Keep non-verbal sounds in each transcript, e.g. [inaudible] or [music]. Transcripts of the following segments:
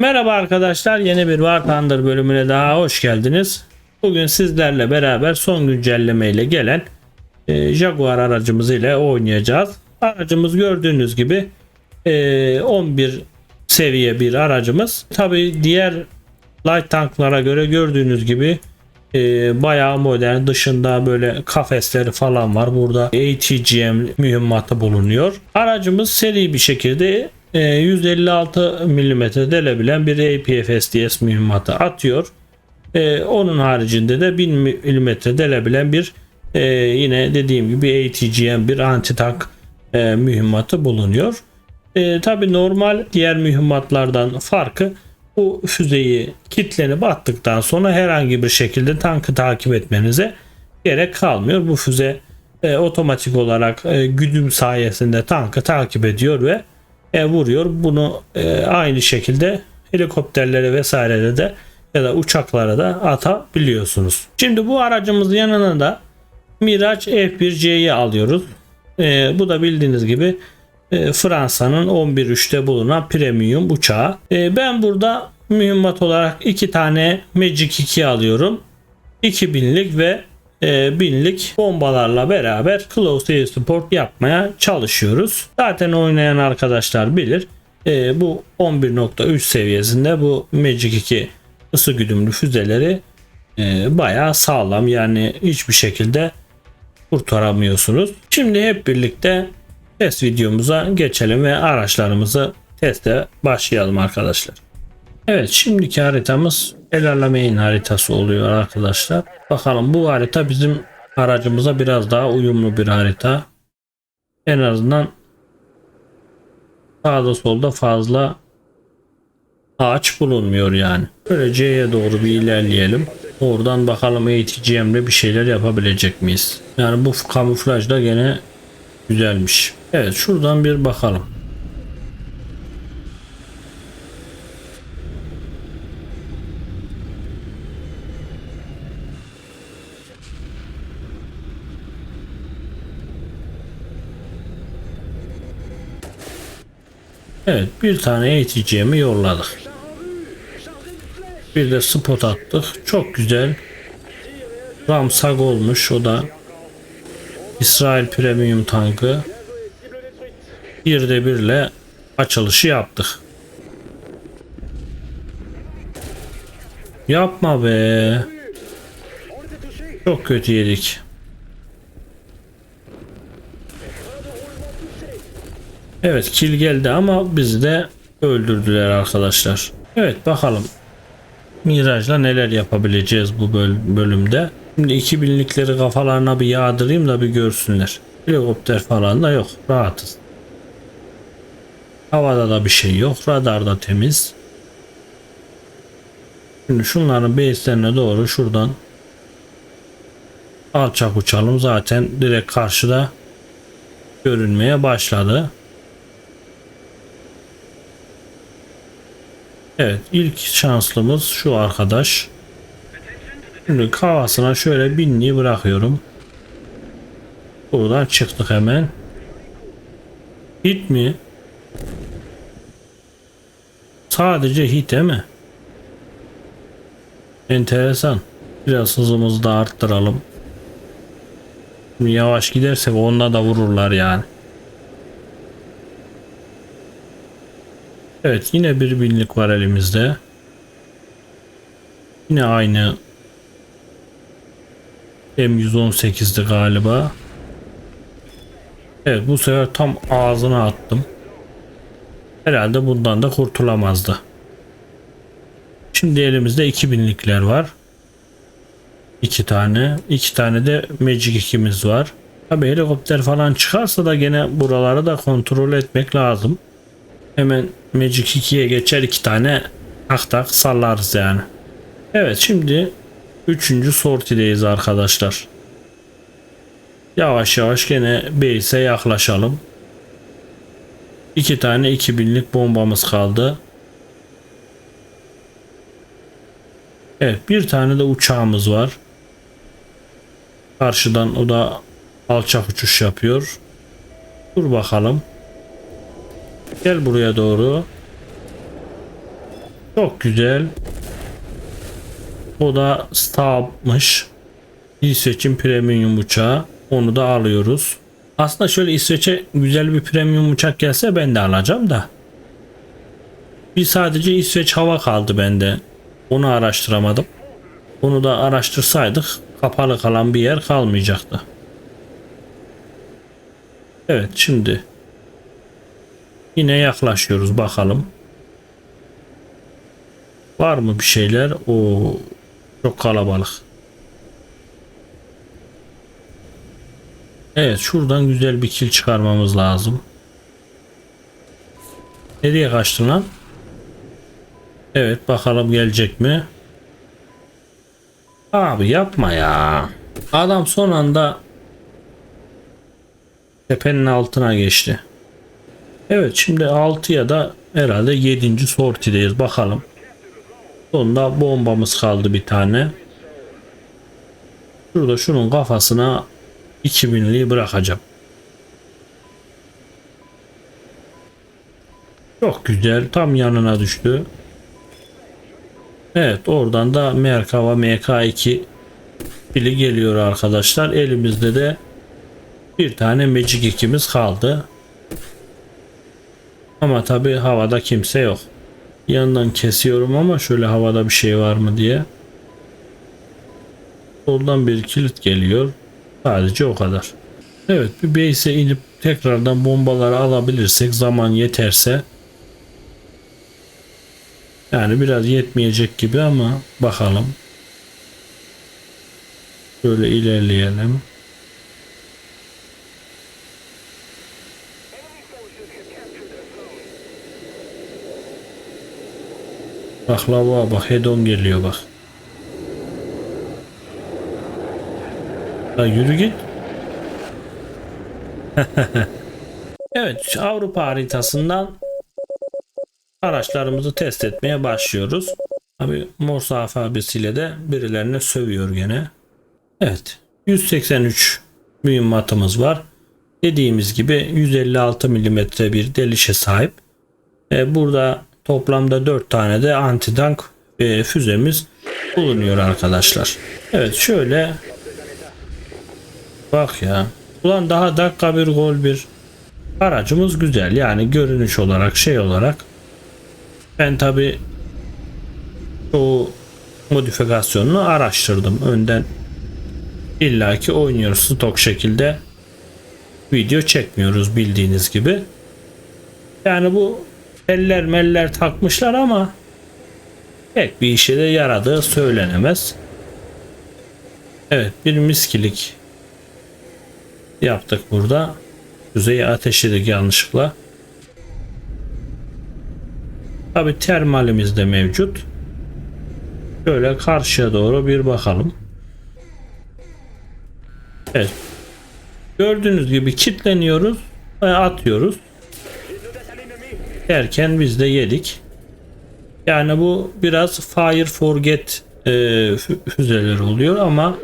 Merhaba arkadaşlar yeni bir War Thunder bölümüne daha hoş geldiniz. Bugün sizlerle beraber son güncelleme ile gelen e, Jaguar aracımız ile oynayacağız. Aracımız gördüğünüz gibi e, 11 seviye bir aracımız. Tabi diğer light tanklara göre gördüğünüz gibi e, bayağı modern dışında böyle kafesleri falan var. Burada ATGM mühimmatı bulunuyor. Aracımız seri bir şekilde 156 mm delebilen bir APFSDS mühimmatı atıyor. E, onun haricinde de 1000 mm delebilen bir e, yine dediğim gibi ATGM bir anti tank e, mühimmatı bulunuyor. E, Tabi normal diğer mühimmatlardan farkı bu füzeyi kitlenip attıktan sonra herhangi bir şekilde tankı takip etmenize gerek kalmıyor. Bu füze e, otomatik olarak e, güdüm sayesinde tankı takip ediyor ve e, vuruyor. Bunu e, aynı şekilde helikopterlere vesairede de ya da uçaklara da atabiliyorsunuz. Şimdi bu aracımızın yanına da Mirage F1C'yi alıyoruz. E, bu da bildiğiniz gibi e, Fransa'nın 11.3'te bulunan premium uçağı. E, ben burada mühimmat olarak iki tane Magic 2 alıyorum. 2000'lik ve e, 1000'lik bombalarla beraber Close Air Support yapmaya çalışıyoruz. Zaten oynayan arkadaşlar bilir. E, bu 11.3 seviyesinde bu Magic 2 ısı güdümlü füzeleri e, bayağı sağlam yani hiçbir şekilde kurtaramıyorsunuz. Şimdi hep birlikte test videomuza geçelim ve araçlarımızı teste başlayalım arkadaşlar. Evet şimdiki haritamız El Alamein haritası oluyor arkadaşlar. Bakalım bu harita bizim aracımıza biraz daha uyumlu bir harita. En azından sağda solda fazla ağaç bulunmuyor yani. Böyle C'ye doğru bir ilerleyelim. Oradan bakalım ATGM'le bir şeyler yapabilecek miyiz? Yani bu kamuflaj da gene güzelmiş. Evet şuradan bir bakalım. Evet bir tane ATGM'i yolladık. Bir de spot attık. Çok güzel. Ramsag olmuş o da. İsrail Premium tankı. Bir de birle açılışı yaptık. Yapma be. Çok kötü yedik. Evet kill geldi ama bizi de öldürdüler arkadaşlar. Evet bakalım. Mirage'la neler yapabileceğiz bu böl- bölümde. Şimdi 2000'likleri kafalarına bir yağdırayım da bir görsünler. Helikopter falan da yok. Rahatız. Havada da bir şey yok. Radar da temiz. Şimdi şunların base'lerine doğru şuradan alçak uçalım. Zaten direkt karşıda görünmeye başladı. Evet ilk şanslımız şu arkadaş. Şimdi kafasına şöyle binliği bırakıyorum. Buradan çıktık hemen. Hit mi? Sadece hit mi? Enteresan. Biraz hızımızı da arttıralım. Şimdi yavaş gidersek onunla da vururlar yani. Evet yine bir binlik var elimizde. Yine aynı M118'di galiba. Evet bu sefer tam ağzına attım. Herhalde bundan da kurtulamazdı. Şimdi elimizde 2000'likler var. İki tane. iki tane de Magic 2'miz var. Tabi helikopter falan çıkarsa da gene buraları da kontrol etmek lazım. Hemen Magic 2'ye geçer iki tane tak tak sallarız yani. Evet şimdi üçüncü sortideyiz arkadaşlar. Yavaş yavaş gene base'e yaklaşalım. İki tane 2000'lik bombamız kaldı. Evet bir tane de uçağımız var. Karşıdan o da alçak uçuş yapıyor. Dur bakalım. Gel buraya doğru. Çok güzel. O da Staub'mış. İsveç'in premium uçağı. Onu da alıyoruz. Aslında şöyle İsveç'e güzel bir premium uçak gelse ben de alacağım da. Bir sadece İsveç hava kaldı bende. Onu araştıramadım. Onu da araştırsaydık kapalı kalan bir yer kalmayacaktı. Evet şimdi yine yaklaşıyoruz bakalım. Var mı bir şeyler? O çok kalabalık. Evet şuradan güzel bir kil çıkarmamız lazım. Nereye kaçtın lan? Evet bakalım gelecek mi? Abi yapma ya. Adam son anda tepenin altına geçti. Evet şimdi 6 ya da herhalde 7. sortideyiz bakalım. Sonunda bombamız kaldı bir tane. Şurada şunun kafasına 2000'liği bırakacağım. Çok güzel. Tam yanına düştü. Evet oradan da Merkava MK2 pili geliyor arkadaşlar. Elimizde de bir tane Magic 2'miz kaldı. Ama tabi havada kimse yok. Yandan kesiyorum ama şöyle havada bir şey var mı diye. Soldan bir kilit geliyor. Sadece o kadar. Evet bir base'e inip tekrardan bombaları alabilirsek zaman yeterse yani biraz yetmeyecek gibi ama bakalım. Şöyle ilerleyelim. Bak lava bak hedon geliyor bak. Ha yürü git. [laughs] evet Avrupa haritasından araçlarımızı test etmeye başlıyoruz. Abi Morse alfabesiyle de birilerine sövüyor gene. Evet 183 mühimmatımız var. Dediğimiz gibi 156 mm bir delişe sahip. E, burada toplamda 4 tane de anti-tank e, füzemiz bulunuyor arkadaşlar. Evet şöyle. Bak ya. Ulan daha dakika bir gol bir. Aracımız güzel. Yani görünüş olarak şey olarak. Ben tabi o modifikasyonunu araştırdım. Önden illaki oynuyoruz stok şekilde. Video çekmiyoruz bildiğiniz gibi. Yani bu eller meller takmışlar ama pek bir işe de yaradığı söylenemez evet bir miskilik yaptık burada yüzeyi ateşledik yanlışlıkla Tabi termalimiz de mevcut. Şöyle karşıya doğru bir bakalım. Evet. Gördüğünüz gibi kitleniyoruz ve atıyoruz. Derken biz de yedik. Yani bu biraz fire forget e, füzeler oluyor ama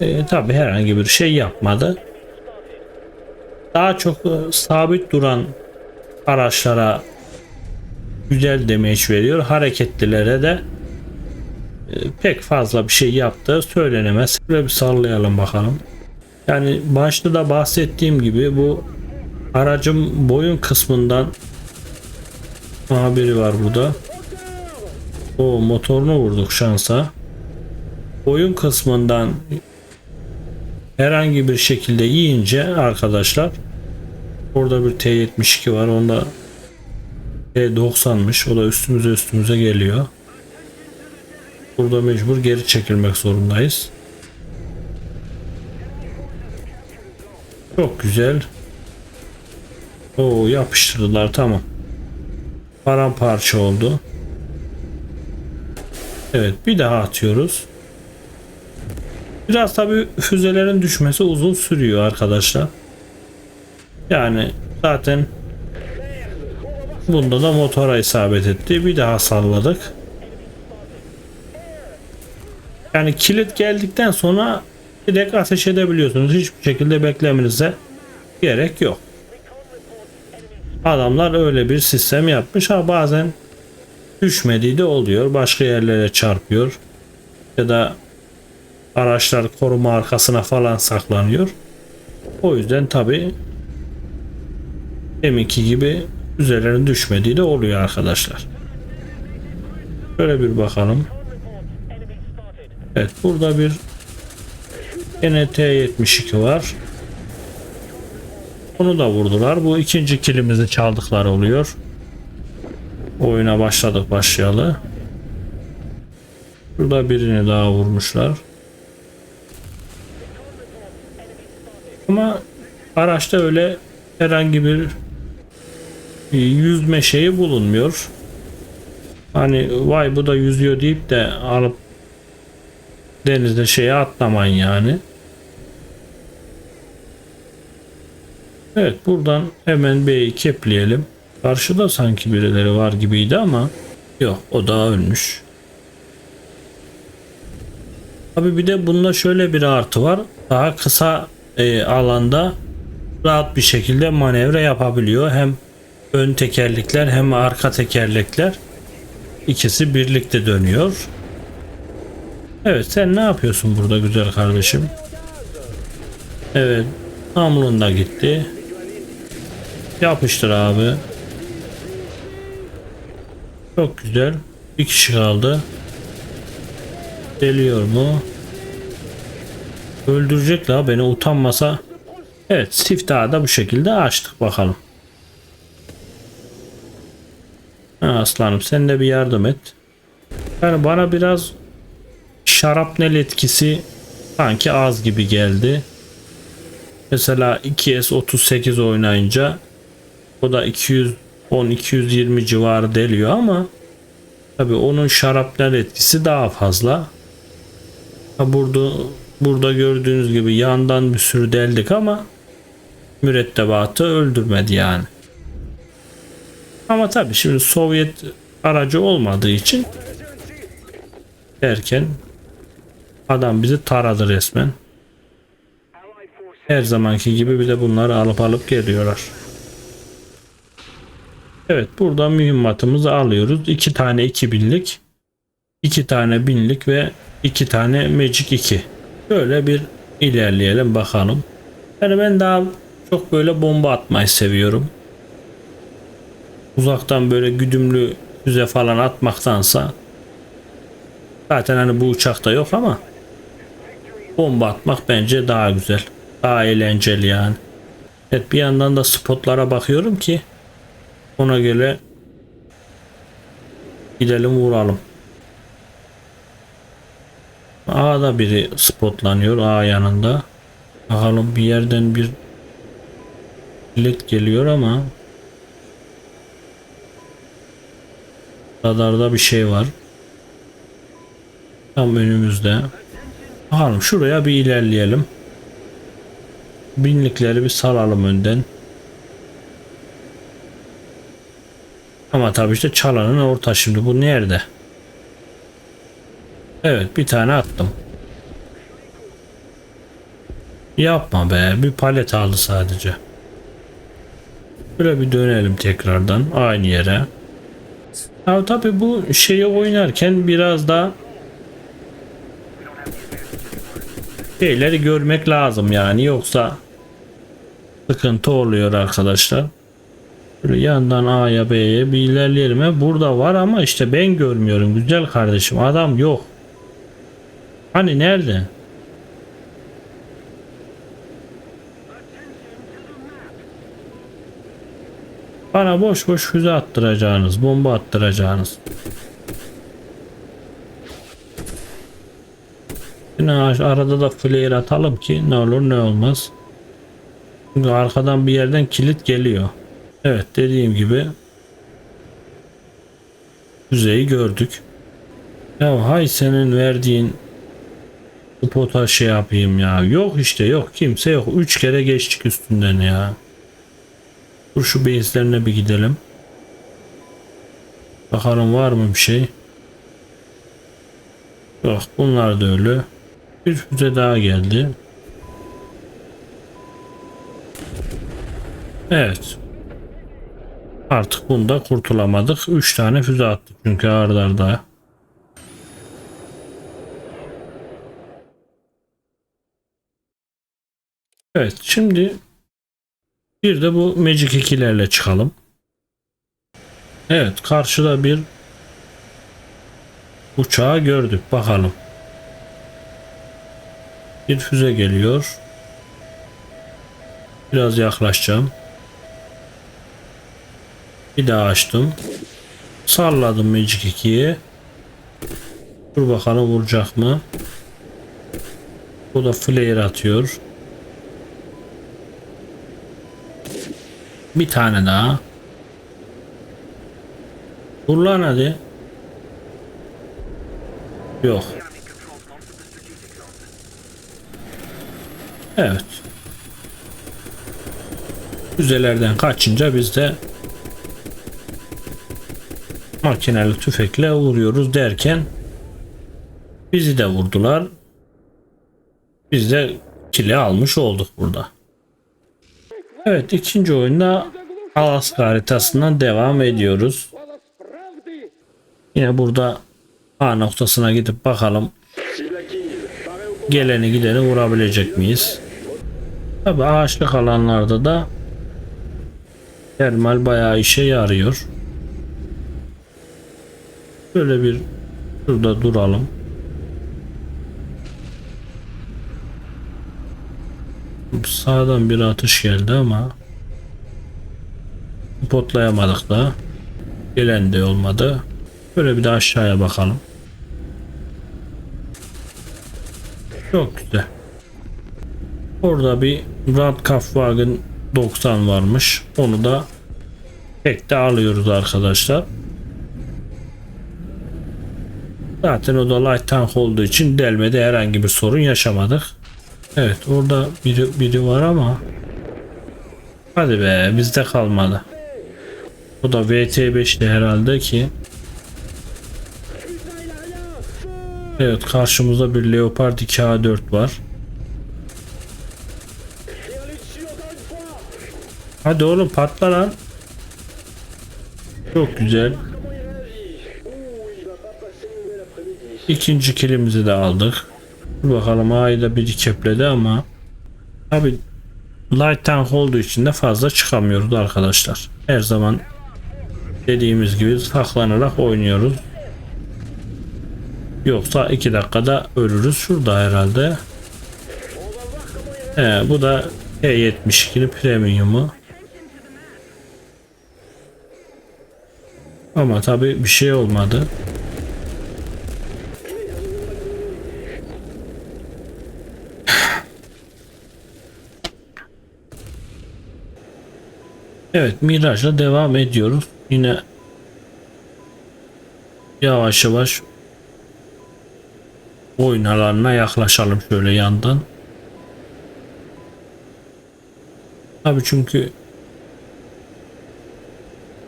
e, tabi herhangi bir şey yapmadı. Daha çok e, sabit duran araçlara güzel damage veriyor. Hareketlilere de e, pek fazla bir şey yaptığı söylenemez. Şöyle bir sallayalım bakalım. Yani başta da bahsettiğim gibi bu aracın boyun kısmından Aha biri var burada. O motorunu vurduk şansa. Boyun kısmından herhangi bir şekilde yiyince arkadaşlar Orada bir T72 var. Onda T90'mış. O da üstümüze üstümüze geliyor. Burada mecbur geri çekilmek zorundayız. Çok güzel. Oo yapıştırdılar tamam. Paramparça oldu. Evet bir daha atıyoruz. Biraz tabi füzelerin düşmesi uzun sürüyor arkadaşlar. Yani zaten bunda da motora isabet etti. Bir daha salladık. Yani kilit geldikten sonra direkt ateş edebiliyorsunuz. Hiçbir şekilde beklemenize gerek yok. Adamlar öyle bir sistem yapmış. Ha bazen düşmediği de oluyor. Başka yerlere çarpıyor. Ya da araçlar koruma arkasına falan saklanıyor. O yüzden tabi deminki gibi üzerlerine düşmediği de oluyor arkadaşlar. Şöyle bir bakalım. Evet burada bir NT72 var. Onu da vurdular. Bu ikinci kilimizi çaldıkları oluyor. Oyuna başladık başlayalı. Burada birini daha vurmuşlar. Ama araçta öyle herhangi bir yüzme şeyi bulunmuyor. Hani vay bu da yüzüyor deyip de alıp denizde şeye atlamayın yani. Evet buradan hemen B'yi kepleyelim. Karşıda sanki birileri var gibiydi ama yok o da ölmüş. Abi bir de bunda şöyle bir artı var. Daha kısa e, alanda rahat bir şekilde manevra yapabiliyor. Hem ön tekerlekler hem arka tekerlekler ikisi birlikte dönüyor. Evet sen ne yapıyorsun burada güzel kardeşim? Evet namlun da gitti. Yapıştır abi. Çok güzel. Bir kişi kaldı. Geliyor mu? Öldürecek la beni utanmasa. Evet siftahı da bu şekilde açtık bakalım. Ha, aslanım sen de bir yardım et. Yani bana biraz şarapnel etkisi sanki az gibi geldi. Mesela 2S38 oynayınca o da 210-220 civarı deliyor ama tabi onun şarapnel etkisi daha fazla. Ha burada burada gördüğünüz gibi yandan bir sürü deldik ama mürettebatı öldürmedi yani. Ama tabi şimdi Sovyet aracı olmadığı için derken adam bizi taradı resmen. Her zamanki gibi bir de bunları alıp alıp geliyorlar. Evet burada mühimmatımızı alıyoruz. 2 tane 2000'lik, 2 tane binlik ve 2 tane Magic 2. Böyle bir ilerleyelim bakalım. Yani ben daha çok böyle bomba atmayı seviyorum. Uzaktan böyle güdümlü füze falan atmaktansa zaten hani bu uçakta yok ama bomba atmak bence daha güzel. Daha eğlenceli yani. Evet bir yandan da spotlara bakıyorum ki ona göre gidelim vuralım. A'da biri spotlanıyor A yanında. Bakalım bir yerden bir led geliyor ama radarda bir şey var. Tam önümüzde. Bakalım şuraya bir ilerleyelim. Binlikleri bir salalım önden. Ama tabii işte çalanın orta şimdi bu nerede? Evet bir tane attım. Yapma be bir palet aldı sadece. Böyle bir dönelim tekrardan aynı yere. Ya tabii bu şeyi oynarken biraz da şeyleri görmek lazım yani yoksa sıkıntı oluyor arkadaşlar. Böyle yandan A'ya B'ye bir ilerleyelim. Burada var ama işte ben görmüyorum güzel kardeşim. Adam yok. Hani nerede? Bana boş boş füze attıracağınız, bomba attıracağınız. Yine arada da flare atalım ki ne olur ne olmaz. Çünkü arkadan bir yerden kilit geliyor. Evet dediğim gibi füzeyi gördük. Ya hay senin verdiğin spota şey yapayım ya. Yok işte yok kimse yok. Üç kere geçtik üstünden ya. Dur şu base'lerine bir gidelim. Bakalım var mı bir şey. Yok bunlar da öyle. Bir füze daha geldi. Evet. Artık bunda kurtulamadık. 3 tane füze attık çünkü arda arda. Evet şimdi bir de bu Magic 2'lerle çıkalım. Evet karşıda bir uçağı gördük bakalım. Bir füze geliyor. Biraz yaklaşacağım. Bir daha açtım. Salladım Magic 2'yi. Dur bakalım vuracak mı? Bu da flare atıyor. Bir tane daha. Vur lan hadi. Yok. Evet. Füzelerden kaçınca biz de makineli tüfekle vuruyoruz derken bizi de vurdular. Biz de kili almış olduk burada. Evet ikinci oyunda Alaska haritasından devam ediyoruz. Yine burada A noktasına gidip bakalım geleni gideni vurabilecek miyiz? Tabi ağaçlık alanlarda da termal bayağı işe yarıyor. Böyle bir şurada duralım. Sağdan bir atış geldi ama potlayamadık da gelen de olmadı. Böyle bir de aşağıya bakalım. Çok güzel. Orada bir Radkampfwagen 90 varmış. Onu da tek de alıyoruz arkadaşlar. Zaten o da light tank olduğu için delmede herhangi bir sorun yaşamadık. Evet orada biri, biri var ama hadi be bizde kalmadı. O da VT5'ti herhalde ki Evet karşımızda bir Leopard 2A4 var. Hadi oğlum patla lan. Çok güzel. İkinci kilimizi de aldık. Dur bakalım A'yı da biri kepledi ama Abi light tank olduğu için de fazla çıkamıyoruz arkadaşlar. Her zaman dediğimiz gibi saklanarak oynuyoruz. Yoksa 2 dakikada ölürüz. Şurada herhalde. He, bu da T72'li premiumu. Ama tabi bir şey olmadı. Evet Miraç'la devam ediyoruz. Yine yavaş yavaş oyun alanına yaklaşalım şöyle yandan. Tabii çünkü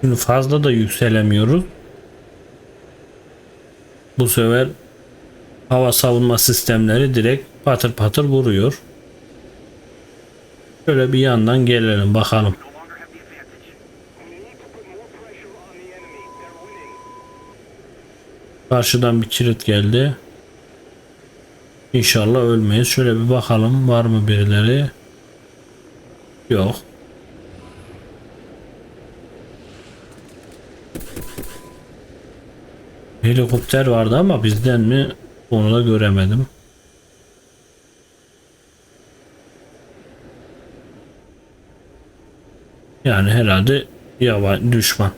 şimdi fazla da yükselemiyoruz. Bu sefer hava savunma sistemleri direkt patır patır vuruyor. Şöyle bir yandan gelelim bakalım. Karşıdan bir kilit geldi. İnşallah ölmeyiz. Şöyle bir bakalım var mı birileri? Yok. Helikopter vardı ama bizden mi onu da göremedim. Yani herhalde yavaş düşman.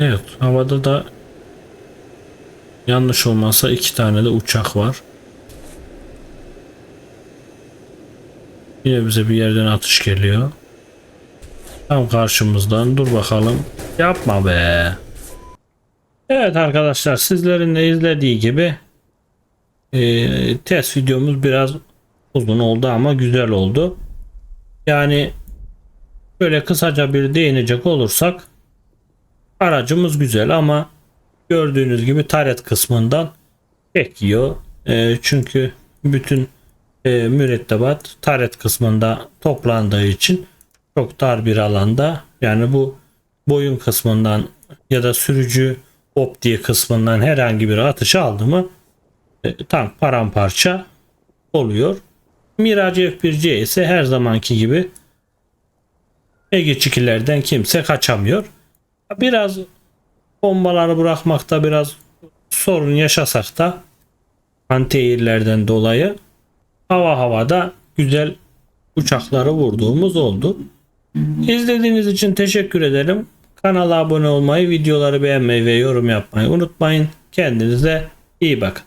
Evet havada da yanlış olmazsa iki tane de uçak var. Yine bize bir yerden atış geliyor. Tam karşımızdan dur bakalım. Yapma be. Evet arkadaşlar sizlerin de izlediği gibi e, test videomuz biraz uzun oldu ama güzel oldu. Yani böyle kısaca bir değinecek olursak Aracımız güzel ama gördüğünüz gibi taret kısmından tek yiyor. E, çünkü bütün e, mürettebat taret kısmında toplandığı için çok dar bir alanda yani bu boyun kısmından ya da sürücü optiği kısmından herhangi bir atış aldı mı e, tank paramparça oluyor. Mirage F1C ise her zamanki gibi Ege çikilerden kimse kaçamıyor. Biraz bombaları bırakmakta biraz sorun yaşasak da anti dolayı hava havada güzel uçakları vurduğumuz oldu. İzlediğiniz için teşekkür ederim. Kanala abone olmayı, videoları beğenmeyi ve yorum yapmayı unutmayın. Kendinize iyi bakın.